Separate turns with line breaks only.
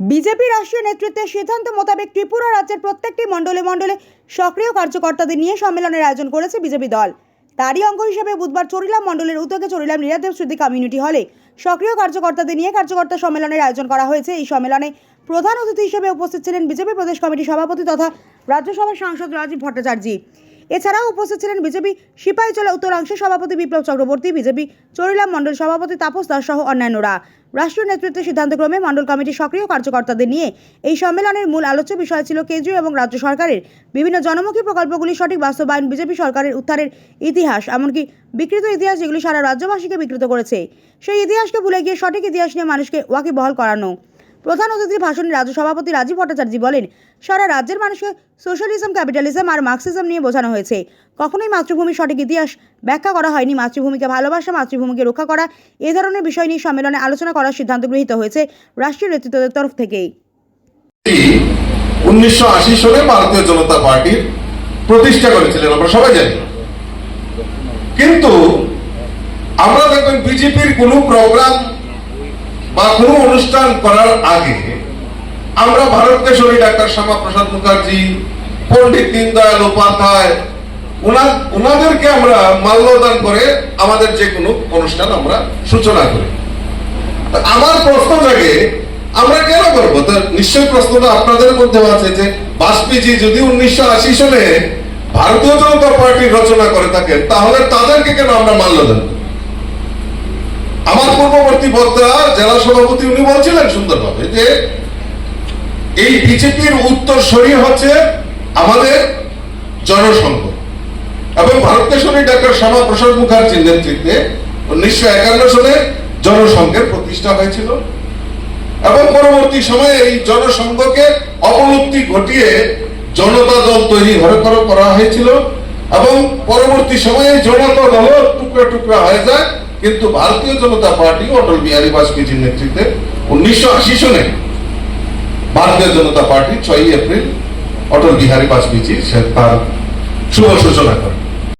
BJP রাষ্ট্রীয় নেতৃত্বের সিদ্ধান্ত মোতাবেক ত্রিপুরা রাজ্যের প্রত্যেকটি মণ্ডলে মণ্ডলে সক্রিয় কার্যকর্তাদের নিয়ে সম্মেলনের আয়োজন করেছে বিজেপি দল। তারই অঙ্গ হিসেবে বুধবার চরিলাম মণ্ডলের উদ্যোগে চরিলাম নীরাদেব স্মৃতি কমিউনিটি হলে সক্রিয় কার্যকর্তাদের নিয়ে কার্যকর্তা সম্মেলনের আয়োজন করা হয়েছে। এই সম্মেলনে প্রধান অতিথি হিসেবে উপস্থিত ছিলেন বিজেপি প্রদেশ কমিটির সভাপতি তথা রাজ্যসভার সাংসদ রাজীব ভট্টাচার্য। এছাড়াও উপস্থিত ছিলেন বিজেপি সিপাহীজলা উত্তরাংশের সভাপতি বিপ্লব চক্রবর্তী, বিজেপি চরিলাম মণ্ডল সভাপতি তাপস দাস সহ অন্যান্যরা। রাষ্ট্রীয় নেতৃত্বের সিদ্ধান্তক্রমে মণ্ডল কমিটির সক্রিয় কার্যকর্তাদের নিয়ে এই সম্মেলনের মূল আলোচ্য বিষয় ছিল কেন্দ্রীয় এবং রাজ্য সরকারের বিভিন্ন জনমুখী প্রকল্পগুলি সঠিক বাস্তবায়ন, বিজেপি সরকারের উত্থানের ইতিহাস, এমনকি বিকৃত ইতিহাস যেগুলি সারা রাজ্যবাসীকে বিকৃত করেছে। সেই ইতিহাসকে ভুলে গিয়ে সঠিক ইতিহাস নিয়ে মানুষকে ওয়াকিবহাল করানো। প্রধান অতিথির ভাষণে রাজ্য সভাপতি রাজীব ভট্টাচার্য বলেন, সারা রাজ্যের মানুষকে সোশ্যালিজম, ক্যাপিটালিজম আর মার্কসিজম নিয়ে বোঝানো হয়েছে। কখনোই মাতৃভূমির সঠিক ইতিহাস ব্যাখ্যা করা হয়নি। মাতৃভূমিকে ভালোবাসা, মাতৃভূমিকে রক্ষা করা, এ ধরনের বিষয় নিয়ে সম্মেলনে আলোচনা করার সিদ্ধান্ত গৃহীত হয়েছে রাষ্ট্রীয় নেতৃত্বের তরফ থেকেই।
উনিশশো আশি সালে ভারতীয় জনতা পার্টির প্রতিষ্ঠা করেছিলেন, আমরা সবাই জানি। কিন্তু আমরা দেখবেন বিজেপির কোনো প্রোগ্রাম বা কোনো অনুষ্ঠান করার আগে আমরা ভারত কেশরী ডাক্তার শ্যামা প্রসাদ মুখার্জি, পণ্ডিত দীনদয়াল উপাধ্যায় ওনা- ওনাদেরকে আমরা মাল্যদান করে আমাদের যে কোনো অনুষ্ঠান আমরা সূচনা করি আমার প্রশ্ন জাগে, আমরা কেন করব নিশ্চয় প্রশ্নটা আপনাদের মধ্যেও আছে যে বাজপেয়ী যদি উনিশশো আশি সালে ভারতীয় জনতা পার্টি রচনা করে থাকেন তাহলে তাদেরকে কেন আমরা মাল্যদান? আমার পূর্ববর্তী বক্তা জেলা সভাপতি উনি বলছিলেন সুন্দরভাবে যে এই বিজেপির উত্তর সরিয়ে হচ্ছে আমাদের জনসংঘ। এবং ভারত কেশরী ডাক্তার শ্যামা প্রসাদ মুখার্জির নেতৃত্বে উনিশশো একান্ন সালে জনসংঘের প্রতিষ্ঠা হয়েছিল। এবং পরবর্তী সময়ে এই জনসংঘকে অবলুপ্তি ঘটিয়ে জনতা দল তৈরি করে করা হয়েছিল। এবং পরবর্তী সময়ে জনতা দল টুকরা টুকরা হয়ে যায়। কিন্তু ভারতীয় জনতা পার্টি অটল বিহারী বাজপেয়ীজির নেতৃত্বে উনিশশো আশি সনে ভারতীয় জনতা পার্টি ছয়ই এপ্রিল অটল বিহারী বাজপেয়ী সে তার শুভ সূচনা করে।